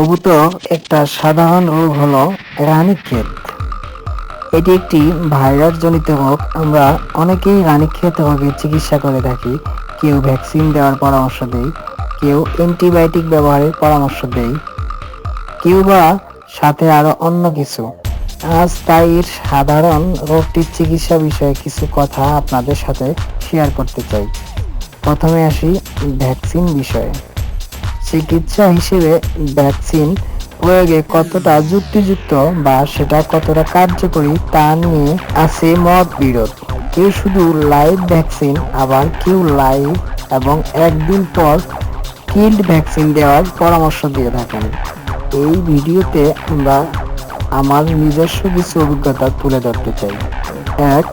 কবুতর একটা সাধারণ রোগ হলো রানীক্ষেত এটি একটি ভাইরাস জনিত রোগ। আমরা অনেকেই রানীক্ষেত রোগের চিকিৎসা করে থাকি। কেউ ভ্যাকসিন দেওয়ার পরামর্শ দেয় কেউ অ্যান্টিবায়োটিক ব্যবহারের পরামর্শ দেয় কেউ বা সাথে আরও অন্য কিছু। আজ তাই সাধারণ রোগটির চিকিৎসা বিষয়ে কিছু কথা আপনাদের সাথে শেয়ার করতে চাই। প্রথমে আসি ভ্যাকসিন বিষয়ে। চিকিৎসা হিসেবে ভ্যাকসিন প্রয়োগে কতটা যুক্তিযুক্ত বা সেটা কতটা কার্যকরী তা নিয়ে আছে মত বিরোধ। কেউ শুধু লাইভ ভ্যাকসিন আবার কেউ লাইভ এবং একদিন পর কিল্ড ভ্যাকসিন দেওয়ার পরামর্শ দিয়ে থাকেন। এই ভিডিওতে আমরা আমার নিজস্ব কিছু অভিজ্ঞতা তুলে ধরতে চাই। এক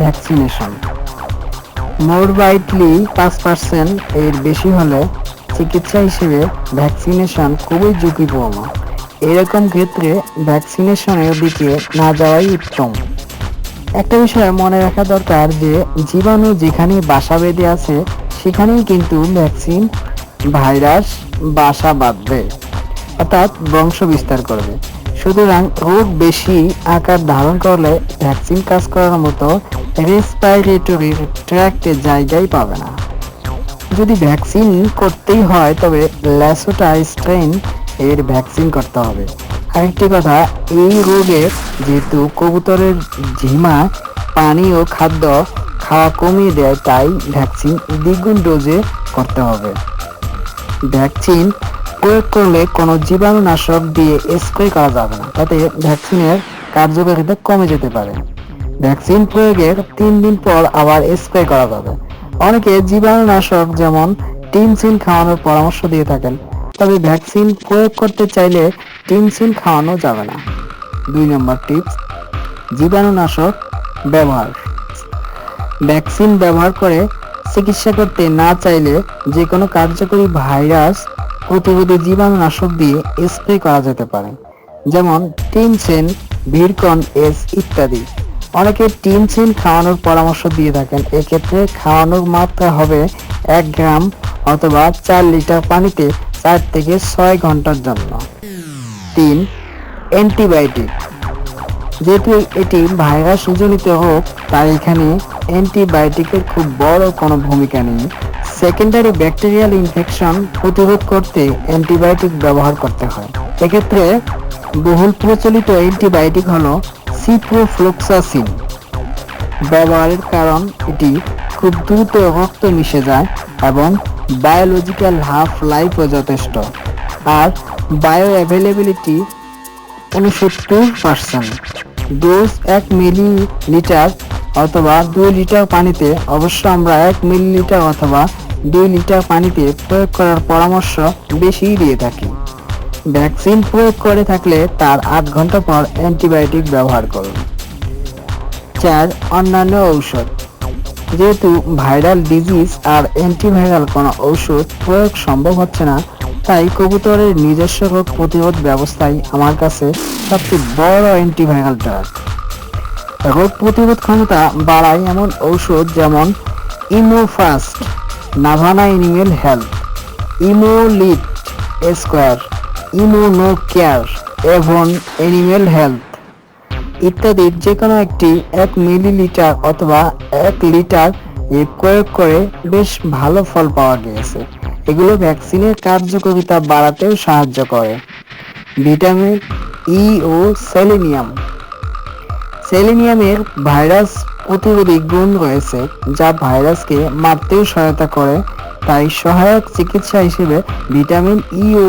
ভ্যাকসিনেশন মোর বাইটলি পাঁচ পার্সেন্ট এর বেশি হলে চিকিৎসা হিসেবে ভ্যাকসিনেশন খুবই ঝুঁকিপূর্ণ। এরকম ক্ষেত্রে ভ্যাকসিনেশনের দিকে না যাওয়াই উত্তম। একটা বিষয় মনে রাখা দরকার যে, জীবাণু যেখানে বাসা বেঁধে আছে, সেখানেই কিন্তু ভ্যাকসিন ভাইরাস বাসা বাঁধবে। অর্থাৎ বংশ বিস্তার করবে। সুতরাং রোগ বেশি আকার ধারণ করলে ভ্যাকসিন কাজ করার মতো রেসপাইরেটরি ট্র্যাক্টের জায়গায় পাবে না। যদি ভ্যাকসিন করতেই হয়, তবে ল্যাসোটা স্ট্রেন এর ভ্যাকসিন করতে হবে। আরেকটি কথা, এই রোগের যেহেতু কবুতরের ঝিমা, পানি ও খাদ্য খাওয়া কমিয়ে দেয়, তাই ভ্যাকসিন দ্বিগুণ ডোজে করতে হবে। ভ্যাকসিন প্রয়োগ করলে কোনো জীবাণুনাশক দিয়ে স্প্রে করা যাবে না, তাতে ভ্যাকসিনের কার্যকারিতা কমে যেতে পারে। ভ্যাকসিন প্রয়োগের তিন দিন পর আবার স্প্রে করা যাবে। অনেকে জীবাণুনাশক যেমন টিনসিন খাওয়ানোর পরামর্শ দিয়ে থাকেন, তবে ভ্যাকসিন প্রয়োগ করতে চাইলে টিনসিন খাওয়ানো যাবে না। দুই নম্বর টিপস, জীবাণুনাশক ব্যবহার। ভ্যাকসিন ব্যবহার করে চিকিৎসা করতে না চাইলে যে কোনো কার্যকরী ভাইরাস প্রতিরোধী জীবাণুনাশক দিয়ে স্প্রে করা যেতে পারে, যেমন টিনসেন, ভিরকন, এস ইত্যাদি। অনেকে টিনসেন খাওয়ানোর পরামর্শ দিয়ে থাকেন। এক্ষেত্রে খাওয়ানোর মাত্রা হবে এক গ্রাম অথবা চার লিটার পানিতে চার থেকে ছয় ঘণ্টার জন্য। তিন, অ্যান্টিবায়োটিক। যেহেতু এটি ভাইরাস জনিত হোক তাই এখানে অ্যান্টিবায়োটিকের খুব বড় কোনো ভূমিকা নেই। সেকেন্ডারি ব্যাকটেরিয়াল ইনফেকশন প্রতিরোধ করতে অ্যান্টিবায়োটিক ব্যবহার করতে হয়। এক্ষেত্রে বহুল প্রচলিত অ্যান্টিবায়োটিক হলো সিপ্রোফ্লুক্সাসিন ব্যবহারের কারণ এটি খুব দ্রুত রক্ত মিশে যায় এবং বায়োলজিক্যাল হাফ লাইফও যথেষ্ট। আর বায়ো অ্যাভেলেবিলিটি উনসত্তর পার্সেন্ট ডোজ এক মিলিলিটার অথবা দুই লিটার পানিতে, অবশ্য আমরা এক মিলিলিটার অথবা দুই লিটার পানিতে প্রয়োগ করার পরামর্শ বেশি দিয়ে থাকি। ভ্যাকসিন প্রয়োগ করে থাকলে তার আট ঘণ্টা পর অ্যান্টিবায়োটিক ব্যবহার করুন। চার, অন্যান্য ঔষধ। যেহেতু ভাইরাল ডিজিজ আর অ্যান্টিভাইরাল কোনো ঔষধ প্রয়োগ সম্ভব হচ্ছে না, তাই কবুতরের নিজস্ব রোগ প্রতিরোধ ব্যবস্থাই আমার কাছে সবচেয়ে বড় অ্যান্টিভাইরাল ড্রাগ। রোগ প্রতিরোধ ক্ষমতা বাড়ায় এমন ঔষধ যেমন ইমোফাস্ট, নাভানা এনিমেল হেলথ, ইমোলিট স্কোয়ার ইমোনো কেয়ার এভন এনিমেল হেলথ ইত্যাদির যে কোনো একটি এক মিলিলিটার অথবা এক লিটার এ প্রয়োগ করে বেশ ভালো ফল পাওয়া গিয়েছে। এগুলো ভ্যাকসিনের কার্যকারিতা বাড়াতেও সাহায্য করে। ভিটামিন ই ও সেলেনিয়াম। সেলেনিয়ামের ভাইরাস প্রতিরোধী গুণ রয়েছে, যা ভাইরাসকে মারতেও সহায়তা করে তাই সহায়ক চিকিৎসা হিসেবে ভিটামিন ই ও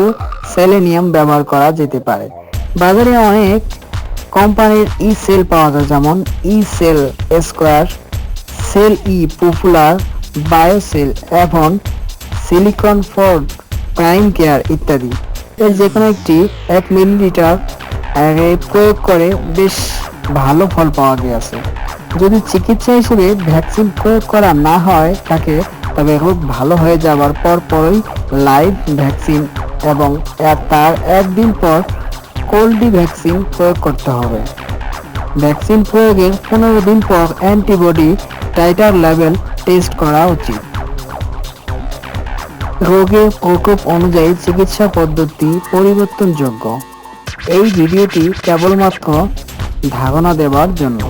সেলেনিয়াম ব্যবহার করা যেতে পারে। বাজারে অনেক কোম্পানির ই সেল পাওয়া যায়, যেমন ই সেল স্কোয়ার, সেল ই পপুলার, বায়োসেল এবং সিলিকন ফোর্ড, প্রাইম কেয়ার ইত্যাদি। এর যে কোনো একটি এক মিলিলিটার প্রয়োগ করে বেশ ভালো ফল পাওয়া গিয়েছে। যদি চিকিৎসা হিসেবে ভ্যাকসিন প্রয়োগ করা না হয় থাকে তবে রোগ ভালো হয়ে যাওয়ার পর পরই লাইভ ভ্যাকসিন এবং তার একদিন পর কোল্ডি ভ্যাকসিন প্রয়োগ করতে হবে। ভ্যাকসিন প্রয়োগের পনেরো দিন পর অ্যান্টিবডি টাইটার লেভেল টেস্ট করা উচিত। রোগের প্রকোপ অনুযায়ী চিকিৎসা পদ্ধতি পরিবর্তনযোগ্য। এই ভিডিওটি কেবলমাত্র ধারণা দেওয়ার জন্য।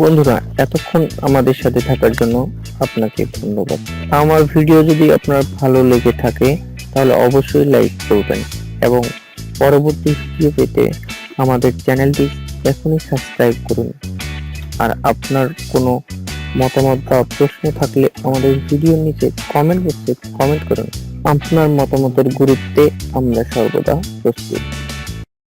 বন্ধুরা, এতক্ষণ আমাদের সাথে থাকার জন্য আপনাকে ধন্যবাদ। আমার ভিডিও যদি আপনার ভালো লেগে থাকে, তাহলে অবশ্যই লাইক করবেন এবং পরবর্তী ভিডিও পেতে আমাদের চ্যানেলটি এখনই সাবস্ক্রাইব করুন। আর আপনার কোনো মতামত বা প্রশ্ন থাকলে আমাদের ভিডিওর নিচে কমেন্ট বক্সে কমেন্ট করুন। আপনার মতামতের গুরুত্বে আমরা সর্বদা প্রস্তুত।